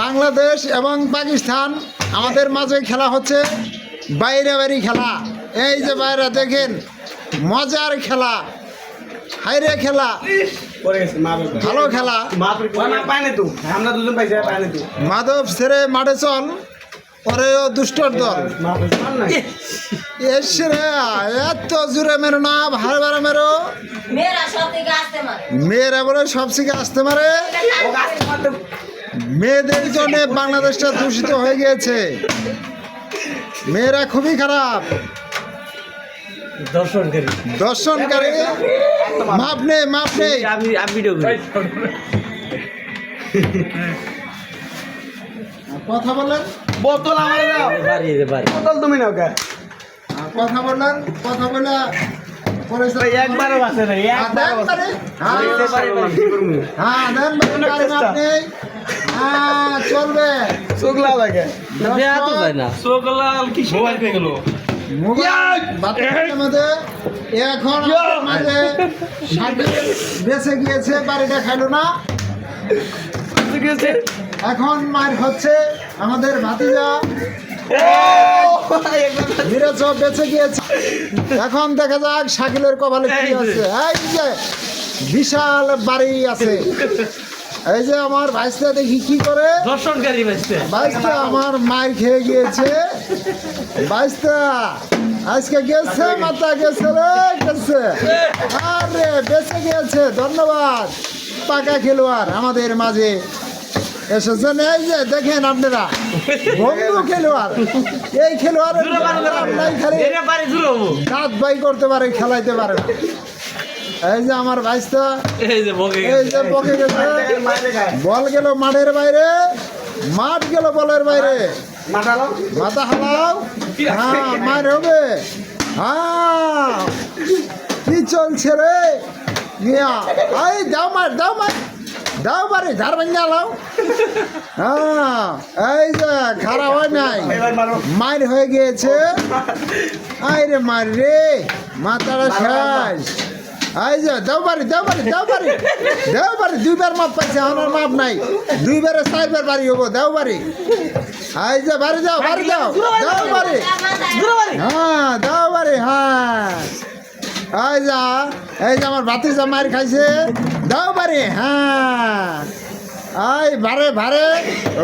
বাংলাদেশ এবং পাকিস্তান আমাদের মাঝে খেলা হচ্ছে। বাইরে বাইরে খেলা। এই যে বাইরে দেখেন মজার খেলা। হাইরে খেলা। পরে ভালো খেলা। মাধব ছেড়ে মাঠে চল পরেও দুষ্টর দল। এসে রে এত জোরে মেরো না ভালো ভালো মেরো। মেয়েরা বলে সব থেকে আসতে মারে। মেয়েদের জন্য বাংলাদেশটা দূষিত হয়ে গিয়েছে। মেয়েরা খুবই খারাপ। দর্শনকারী। দর্শনকারী? মাপ নেই মাপ নেই আমি আমি ভিডিও করি। কথা বলেন বোতল আমার দাও। বাড়ি বাড়ি। বোতল তুমি নাও কে কথা বলেন কথা বলে একবারও না হ্যাঁ, দেন। হ্যাঁ, চলবে। চোখলা লাগে। দেয়া তো যায় না। চোখলাল কি মোবাইল পেয়ে গেল। এখন বেঁচে গিয়েছে বাড়িটা খাইলো না। এখন মার হচ্ছে আমাদের ভাতিজা। মিরাজ বেঁচে গিয়েছে। এখন দেখা যাক শাকিলের কপালে কি আছে। এই যে বিশাল বাড়ি আছে। এই যে আমার ভাইসটা দেখি কি করে? দর্শনকারী বাঁচতে বাইশটা আমার মায়ের খেয়ে গিয়েছে। বাইশটা আজকে গেছে মাথা গেছে রে গেছে। আরে বেঁচে গিয়েছে ধন্যবাদ। পাকা খেলোয়াড় আমাদের মাঝে এসেছেন এই যে দেখেন আপনারা বন্ধু খেলোয়াড়। এই খেলোয়াড় নাই খালি দাঁত বাই করতে পারে খেলাইতে পারে এই যে আমার বাইশটা এই যে বকে এই যে বকে গেছে। বল গেল মাঠের বাইরে মাঠ গেল বলের বাইরে। মাথা হালাও। হ্যাঁ মার হবে। হ্যাঁ কি চলছে রে? মিয়া এই দাও মার দাও মার দাও বারে ধার ভাঙ্গা লাও হ্যাঁ এই যে খারাপ হয় নাই। মার হয়ে গিয়েছে। আই রে মার রে মাথাটা শেষ। এই যে দাও বাড়ি দাও বাড়ি দাও বাড়ি। দাও বাড়ি দুইবার মাপ পাইছে আমার মাপ নাই। দুইবারে চারবার বাড়ি হব দাও বাড়ি। এই যে বাড়ি দাও বাড়ি দাও দাও বাড়ি। হ্যাঁ দাও বাড়ি হ্যাঁ। এই যা এই যে আমার ভাতিজা মার খাইছে দাও বাড়ি হ্যাঁ। এই ভারে ভারে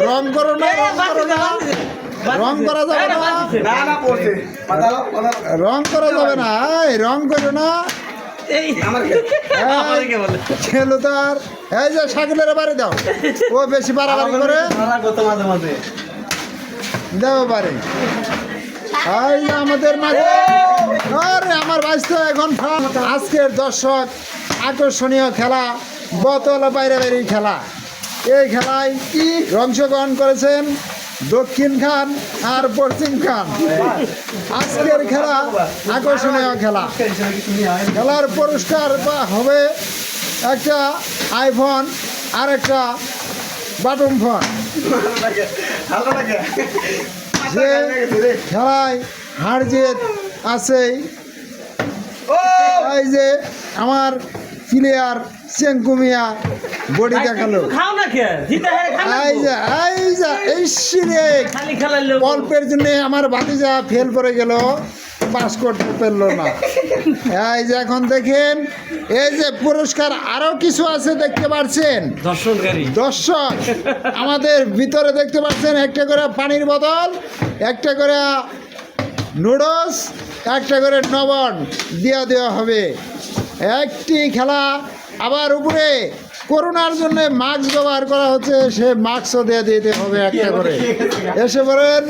রং করো না রং করো না। রং করা যাবে না। রং করা যাবে না। এই রং করো না। তার এই যে শাকিলের বাড়ি দাও। ও বেশি বাড়াবাড়ি করে। মারা মাঝে মাঝে? দেও বাড়ি। এই আমাদের মাঝে। আরে আমার বাইশটা এখন। আজকের দর্শক আকর্ষণীয় খেলা বোতল বাইরে বাইরে খেলা। এই খেলায় কি অংশগ্রহণ করেছেন? দক্ষিণ খান আর পশ্চিম খান। আজকের খেলা আকর্ষণীয় খেলা। খেলার পুরস্কার বা হবে একটা আইফোন আর একটা বাটন ফোন। যে খেলায় হার জিত আছেই এই যে আমার প্লেয়ার চেঙ্কুমিয়া বডি দেখাল। এই যে এই যে সিরে খালি খেলার লোক অল্পের জন্য আমার ভাতিজা ফেল করে গেল পাস করতে পারল না। এই যে এখন দেখেন এই যে পুরস্কার আরও কিছু আছে দেখতে পাচ্ছেন। দর্শক আমাদের ভিতরে দেখতে পাচ্ছেন একটা করে পানির বোতল একটা করে নুডলস একটা করে নবন দেওয়া দেওয়া হবে। একটি খেলা আবার উপরে। করোনার জন্য মাস্ক ব্যবহার করা হচ্ছে সে মাস্কও দিয়ে দিতে হবে একটা করে এসে বলেন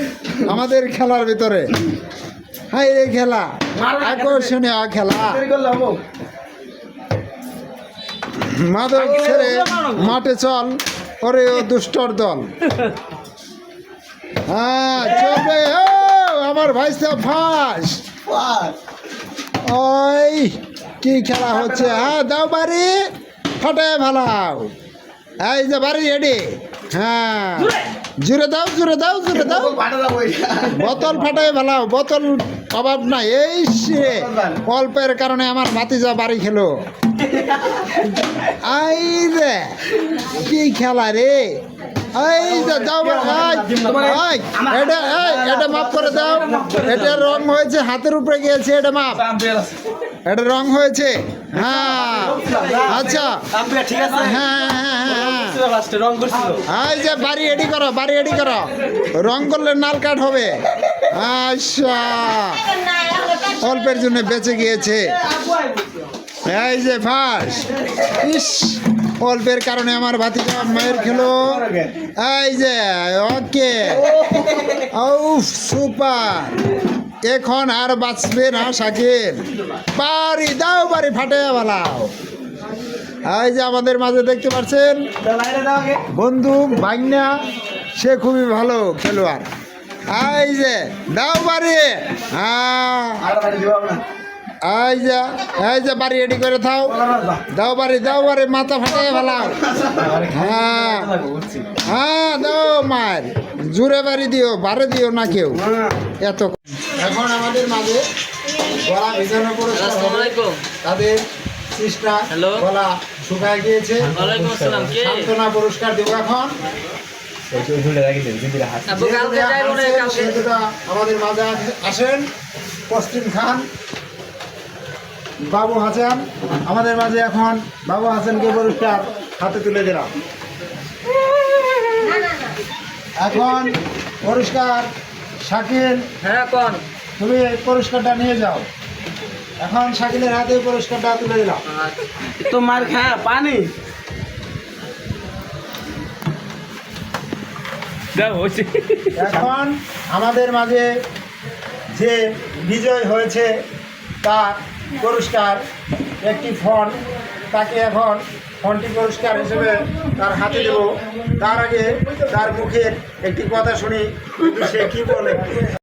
আমাদের খেলার ভিতরে। হাই রে খেলা আকর্ষণীয় খেলা। মাদক ছেড়ে মাঠে চল ওরে ও দুষ্টর দল। হ্যাঁ চলবে আমার ভাইসা ফাঁস। পাস ওই কি খেলা হচ্ছে? হ্যাঁ দাও বাড়ি। ফাটায় ভালাও। এই যে বাড়ি রেডি? হ্যাঁ। জুড়ে। দাও জুড়ে দাও জুড়ে দাও। বোতল ফাটায় ভালাও বোতল অভাব নাই। এই সে অল্পের কারণে আমার ভাতিজা বাড়ি খেলো। আই রে কি খেলা রে? এই যে দাও এটা এই এটা মাফ করে দাও। এটা রং হয়েছে হাতের উপরে গিয়েছে এটা মাপ এটা রং হয়েছে। হ্যাঁ। আচ্ছা। ঠিক আছে? হ্যাঁ হ্যাঁ হ্যাঁ হ্যাঁ। যে বাড়ি রেডি করো বাড়ি রেডি করো। রং করলে নাল কাট হবে। আচ্ছা। অল্পের জন্য বেঁচে গিয়েছে। এই যে ফাঁস ইস অল্পের কারণে আমার ভাতিজা মায়ের খেলো। এই যে ওকে সুপার এখন আর বাঁচবে না শাকিল। বাড়ি দাও, বাড়ি ফাটে বালাও এই যে আমাদের মাঝে দেখতে পাচ্ছেন, বন্ধু বাইনা সে খুবই ভালো খেলোয়াড়। এই যে, দাও বাড়ি। হ্যাঁ। এই যে এই যে বাড়ি রেডি করে থাও। দাও বাড়ি দাও বাড়ি, মাথা ফাটাই ফেলাও। হ্যাঁ। হ্যাঁ দাও মার জুড়ে বাড়ি দিও, বারে দিও না কেউ। এত এখন আমাদের মাঝে গলা তাদের চেষ্টা? গলা শুকায় গিয়েছে। সান্ত্বনা পুরস্কার দেবো এখন। আমাদের মাঝে আসেন। পশ্চিম খান বাবু হাসান আমাদের মাঝে এখন বাবু হাসানকে পুরস্কার হাতে তুলে দিলাম। এখন পুরস্কার শাকিল হ্যাঁ কোন? তুমি এই পুরস্কারটা নিয়ে যাও। এখন শাকিলের হাতে পুরস্কারটা তুলে দিলাম। তো মার খা পানি। এখন আমাদের মাঝে যে বিজয় হয়েছে তার পুরস্কার একটি ফোন তাকে এখন ফোনটি পুরস্কার হিসেবে তার হাতে দেব। তার আগে তার মুখের একটি কথা শুনি সে কি বলে?